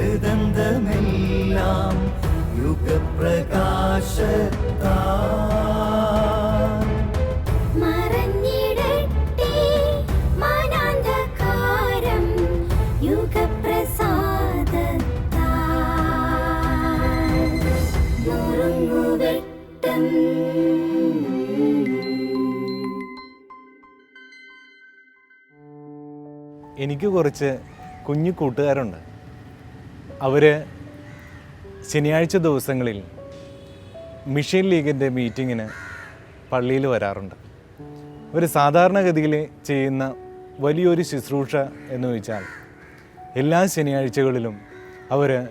ഹൃദന്തമെല്ലാം യുഗപ്രകാശത്താ എനിക്ക് കുറച്ച് കുഞ്ഞു കൂട്ടുകാരുണ്ട്. അവർ ശനിയാഴ്ച ദിവസങ്ങളിൽ മിഷൻ ലീഗിന്റെ മീറ്റിങ്ങിന് പള്ളിയിൽ വരാറുണ്ട്. ഒരു സാധാരണഗതിയിൽ ചെയ്യുന്ന വലിയൊരു ശുശ്രൂഷ എന്ന് വെച്ചാൽ എല്ലാ ശനിയാഴ്ചകളിലും അവർ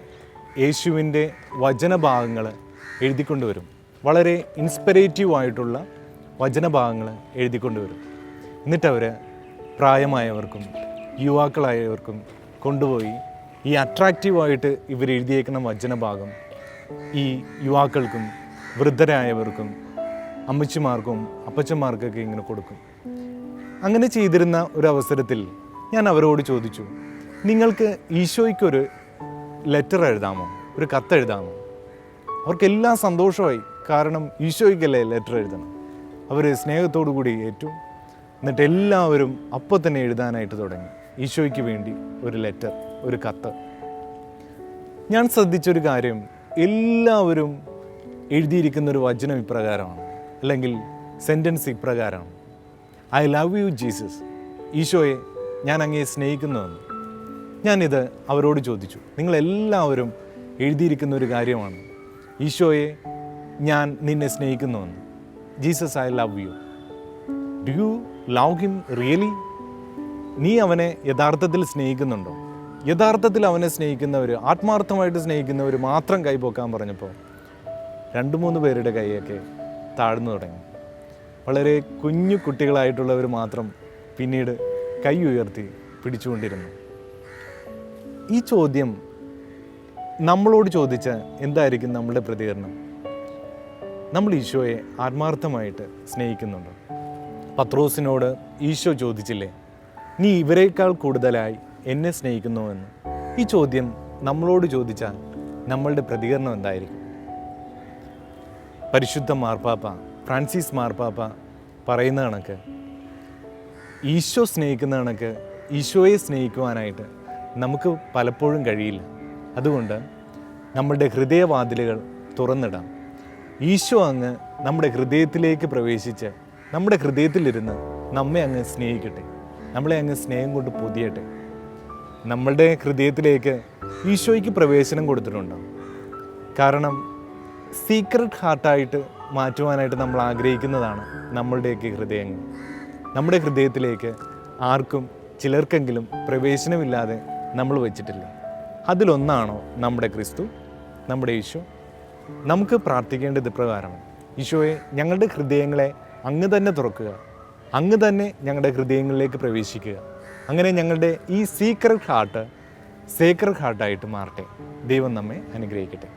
യേശുവിന്റെ വചനഭാഗങ്ങൾ എഴുതിക്കൊണ്ടുവരും. വളരെ ഇൻസ്പിറേറ്റീവ് ആയിട്ടുള്ള വചനഭാഗങ്ങൾ എഴുതിക്കൊണ്ടുവരും. എന്നിട്ടവർ പ്രായമായവർക്കും യുവാക്കളായവർക്കും കൊണ്ടുപോയി ഈ അട്രാക്റ്റീവായിട്ട് ഇവർ എഴുതിയേക്കുന്ന വചനഭാഗം ഈ യുവാക്കൾക്കും വൃദ്ധരായവർക്കും അമ്മച്ചിമാർക്കും അപ്പച്ചന്മാർക്കൊക്കെ ഇങ്ങനെ കൊടുക്കും. അങ്ങനെ ചെയ്തിരുന്ന ഒരു അവസരത്തിൽ ഞാൻ അവരോട് ചോദിച്ചു നിങ്ങൾക്ക് ഈശോയ്ക്കൊരു ലെറ്റർ എഴുതാമോ? ഒരു കത്ത് എഴുതാമോ? അവർക്കെല്ലാം സന്തോഷമായി കാരണം ഈശോയ്ക്കല്ലേ ലെറ്റർ എഴുതണം. അവർ സ്നേഹത്തോടു കൂടി ഏറ്റു എന്നിട്ട് എല്ലാവരും അപ്പോൾ തന്നെ എഴുതാനായിട്ട് തുടങ്ങി. ഈശോയ്ക്ക് വേണ്ടി ഒരു ലെറ്റർ ഒരു കത്ത്. ഞാൻ ശ്രദ്ധിച്ചൊരു കാര്യം. എല്ലാവരും എഴുതിയിരിക്കുന്ന ഒരു വചനം ഇപ്രകാരമാണ്. അല്ലെങ്കിൽ സെന്റൻസ് ഇപ്രകാരമാണ്. ഐ ലവ് യു ജീസസ് ഈശോയെ ഞാൻ അങ്ങയെ സ്നേഹിക്കുന്നുവെന്ന്. ഞാനിത് അവരോട് ചോദിച്ചു. നിങ്ങളെല്ലാവരും എഴുതിയിരിക്കുന്ന ഒരു കാര്യമാണ്. ഈശോയെ ഞാൻ നിന്നെ സ്നേഹിക്കുന്നുവെന്ന്. Jesus I love you do you love him really നീ അവനെ യഥാർത്ഥത്തിൽ സ്നേഹിക്കുന്നുണ്ടോ? യഥാർത്ഥത്തിൽ അവനെ സ്നേഹിക്കുന്നവർ ആത്മാർത്ഥമായിട്ട് സ്നേഹിക്കുന്നവർ മാത്രം കൈപോക്കാൻ പറഞ്ഞപ്പോൾ രണ്ട് മൂന്ന് പേരുടെ കൈയൊക്കെ താഴ്ന്നു തുടങ്ങി. വളരെ കുഞ്ഞു കുട്ടികളായിട്ടുള്ളവർ മാത്രം പിന്നീട് കൈ ഉയർത്തി പിടിച്ചുകൊണ്ടിരുന്നു. ഈ ചോദ്യം നമ്മളോട് ചോദിച്ച എന്തായിരിക്കും നമ്മളുടെ പ്രതികരണം? നമ്മൾ ഈശോയെ ആത്മാർത്ഥമായിട്ട് സ്നേഹിക്കുന്നുണ്ടോ? പത്രോസിനോട് ഈശോ ചോദിച്ചില്ലേ നീ ഇവരെക്കാൾ കൂടുതലായി എന്നെ സ്നേഹിക്കുന്നുവെന്ന് ഈ ചോദ്യം നമ്മളോട് ചോദിച്ചാൽ നമ്മളുടെ പ്രതികരണം എന്തായിരിക്കും? പരിശുദ്ധ മാർപ്പാപ്പ ഫ്രാൻസിസ് മാർപ്പാപ്പ പറയുന്ന കണക്ക് ഈശോ സ്നേഹിക്കുന്ന കണക്ക് ഈശോയെ സ്നേഹിക്കുവാനായിട്ട് നമുക്ക് പലപ്പോഴും കഴിയില്ല. അതുകൊണ്ട് നമ്മളുടെ ഹൃദയവാതിലുകൾ തുറന്നിടാം. ഈശോ അങ്ങ് നമ്മുടെ ഹൃദയത്തിലേക്ക് പ്രവേശിച്ച് നമ്മുടെ ഹൃദയത്തിലിരുന്ന് നമ്മെ അങ്ങ് സ്നേഹിക്കട്ടെ. നമ്മളെ അങ്ങ് സ്നേഹം കൊണ്ട് പൊതിയട്ടെ. നമ്മളുടെ ഹൃദയത്തിലേക്ക് ഈശോയ്ക്ക് പ്രവേശനം കൊടുത്തിട്ടുണ്ട്. കാരണം സീക്രട്ട് ഹാർട്ടായിട്ട് മാറ്റുവാനായിട്ട് നമ്മൾ ആഗ്രഹിക്കുന്നതാണ് നമ്മളുടെയൊക്കെ ഹൃദയങ്ങൾ. നമ്മുടെ ഹൃദയത്തിലേക്ക് ആർക്കും ചിലർക്കെങ്കിലും പ്രവേശനമില്ലാതെ നമ്മൾ വെച്ചിട്ടില്ല. അതിലൊന്നാണോ നമ്മുടെ ക്രിസ്തു? നമ്മുടെ ഈശോ. നമുക്ക് പ്രാർത്ഥിക്കേണ്ടത് ഇപ്രകാരമാണ്. ഈശോയെ ഞങ്ങളുടെ ഹൃദയങ്ങളെ അങ്ങ് തന്നെ തുറക്കുക. അങ്ങ് തന്നെ ഞങ്ങളുടെ ഹൃദയങ്ങളിലേക്ക് പ്രവേശിക്കുക. അങ്ങനെ ഞങ്ങളുടെ ഈ സീക്രട്ട് ഹാർട്ട് സേക്രട്ട് ഹാർട്ടായിട്ട് മാറട്ടെ. ദൈവം നമ്മെ അനുഗ്രഹിക്കട്ടെ.